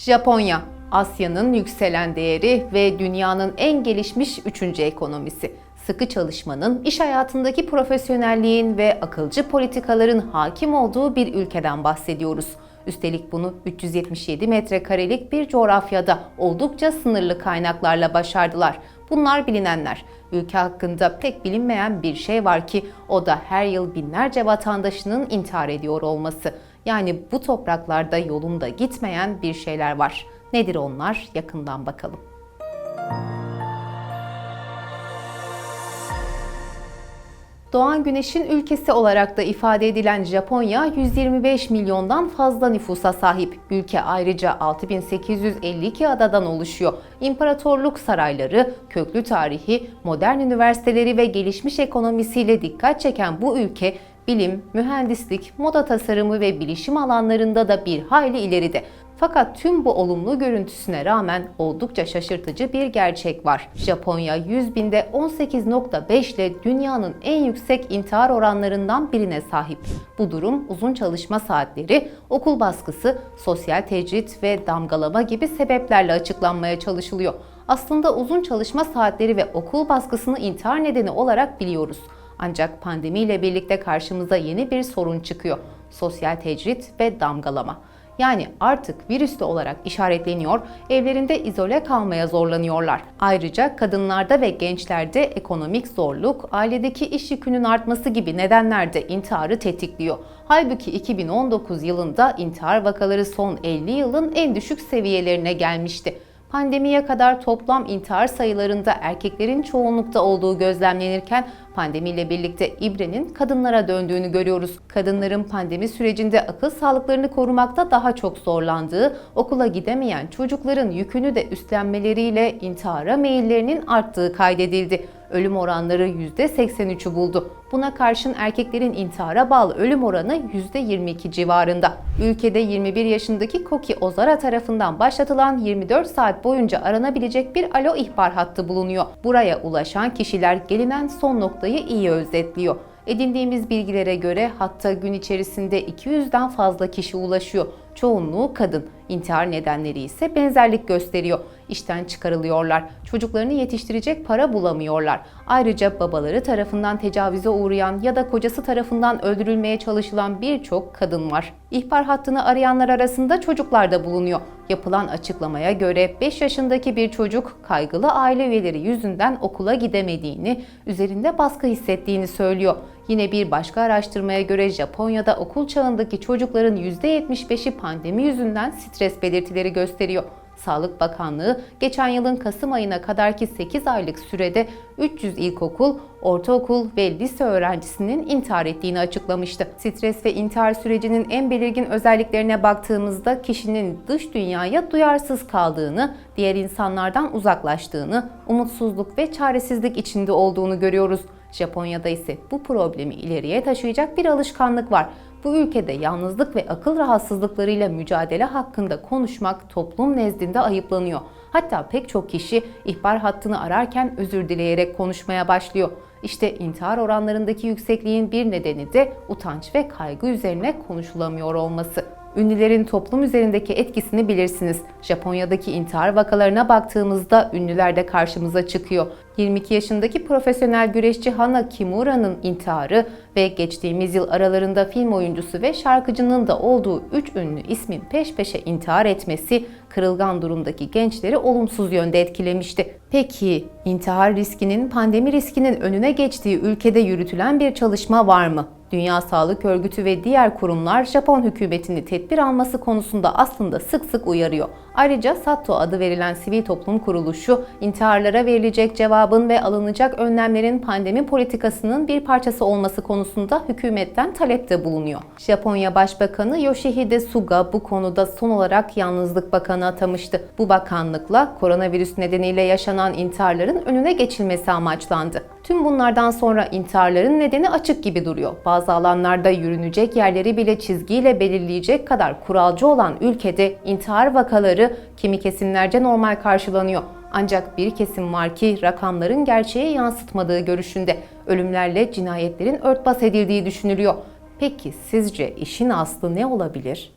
Japonya, Asya'nın yükselen değeri ve dünyanın en gelişmiş üçüncü ekonomisi. Sıkı çalışmanın, iş hayatındaki profesyonelliğin ve akılcı politikaların hakim olduğu bir ülkeden bahsediyoruz. Üstelik bunu 377 metrekarelik bir coğrafyada oldukça sınırlı kaynaklarla başardılar. Bunlar bilinenler. Ülke hakkında pek bilinmeyen bir şey var ki o da her yıl binlerce vatandaşının intihar ediyor olması. Yani bu topraklarda yolunda gitmeyen bir şeyler var. Nedir onlar? Yakından bakalım. Doğan Güneş'in ülkesi olarak da ifade edilen Japonya 125 milyondan fazla nüfusa sahip. Ülke ayrıca 6852 adadan oluşuyor. İmparatorluk sarayları, köklü tarihi, modern üniversiteleri ve gelişmiş ekonomisiyle dikkat çeken bu ülke bilim, mühendislik, moda tasarımı ve bilişim alanlarında da bir hayli ileride. Fakat tüm bu olumlu görüntüsüne rağmen oldukça şaşırtıcı bir gerçek var. Japonya 100 binde 18.5 ile dünyanın en yüksek intihar oranlarından birine sahip. Bu durum uzun çalışma saatleri, okul baskısı, sosyal tecrit ve damgalama gibi sebeplerle açıklanmaya çalışılıyor. Aslında uzun çalışma saatleri ve okul baskısını intihar nedeni olarak biliyoruz. Ancak pandemiyle birlikte karşımıza yeni bir sorun çıkıyor. Sosyal tecrit ve damgalama. Yani artık virüslü olarak işaretleniyor, evlerinde izole kalmaya zorlanıyorlar. Ayrıca kadınlarda ve gençlerde ekonomik zorluk, ailedeki iş yükünün artması gibi nedenler de intiharı tetikliyor. Halbuki 2019 yılında intihar vakaları son 50 yılın en düşük seviyelerine gelmişti. Pandemiye kadar toplam intihar sayılarında erkeklerin çoğunlukta olduğu gözlemlenirken pandemiyle birlikte ibrenin kadınlara döndüğünü görüyoruz. Kadınların pandemi sürecinde akıl sağlıklarını korumakta daha çok zorlandığı, okula gidemeyen çocukların yükünü de üstlenmeleriyle intihara meyillerinin arttığı kaydedildi. Ölüm oranları %83'ü buldu. Buna karşın erkeklerin intihara bağlı ölüm oranı %22 civarında. Ülkede 21 yaşındaki Koki Ozara tarafından başlatılan 24 saat boyunca aranabilecek bir alo ihbar hattı bulunuyor. Buraya ulaşan kişiler gelinen son noktayı iyi özetliyor. Edindiğimiz bilgilere göre hatta gün içerisinde 200'den fazla kişi ulaşıyor. Çoğunluğu kadın. İntihar nedenleri ise benzerlik gösteriyor. İşten çıkarılıyorlar. Çocuklarını yetiştirecek para bulamıyorlar. Ayrıca babaları tarafından tecavüze uğrayan ya da kocası tarafından öldürülmeye çalışılan birçok kadın var. İhbar hattını arayanlar arasında çocuklar da bulunuyor. Yapılan açıklamaya göre 5 yaşındaki bir çocuk kaygılı aile üyeleri yüzünden okula gidemediğini, üzerinde baskı hissettiğini söylüyor. Yine bir başka araştırmaya göre Japonya'da okul çağındaki çocukların %75'i pandemi yüzünden stres belirtileri gösteriyor. Sağlık Bakanlığı geçen yılın Kasım ayına kadarki 8 aylık sürede 300 ilkokul, ortaokul ve lise öğrencisinin intihar ettiğini açıklamıştı. Stres ve intihar sürecinin en belirgin özelliklerine baktığımızda kişinin dış dünyaya duyarsız kaldığını, diğer insanlardan uzaklaştığını, umutsuzluk ve çaresizlik içinde olduğunu görüyoruz. Japonya'da ise bu problemi ileriye taşıyacak bir alışkanlık var. Bu ülkede yalnızlık ve akıl rahatsızlıklarıyla mücadele hakkında konuşmak toplum nezdinde ayıplanıyor. Hatta pek çok kişi ihbar hattını ararken özür dileyerek konuşmaya başlıyor. İşte intihar oranlarındaki yüksekliğin bir nedeni de utanç ve kaygı üzerine konuşulamıyor olması. Ünlülerin toplum üzerindeki etkisini bilirsiniz. Japonya'daki intihar vakalarına baktığımızda ünlüler de karşımıza çıkıyor. 22 yaşındaki profesyonel güreşçi Hana Kimura'nın intiharı ve geçtiğimiz yıl aralarında film oyuncusu ve şarkıcının da olduğu 3 ünlü ismin peş peşe intihar etmesi kırılgan durumdaki gençleri olumsuz yönde etkilemişti. Peki intihar riskinin pandemi riskinin önüne geçtiği ülkede yürütülen bir çalışma var mı? Dünya Sağlık Örgütü ve diğer kurumlar Japon hükümetini tedbir alması konusunda aslında sık sık uyarıyor. Ayrıca Satto adı verilen sivil toplum kuruluşu intiharlara verilecek cevabın ve alınacak önlemlerin pandemi politikasının bir parçası olması konusunda hükümetten talepte bulunuyor. Japonya Başbakanı Yoshihide Suga bu konuda son olarak Yalnızlık Bakanı atamıştı. Bu bakanlıkla koronavirüs nedeniyle yaşanan intiharların önüne geçilmesi amaçlandı. Tüm bunlardan sonra intiharların nedeni açık gibi duruyor. Bazı alanlarda yürünecek yerleri bile çizgiyle belirleyecek kadar kuralcı olan ülkede intihar vakaları kimi kesimlerce normal karşılanıyor. Ancak bir kesim var ki rakamların gerçeğe yansıtmadığı görüşünde. Ölümlerle cinayetlerin örtbas edildiği düşünülüyor. Peki sizce işin aslı ne olabilir?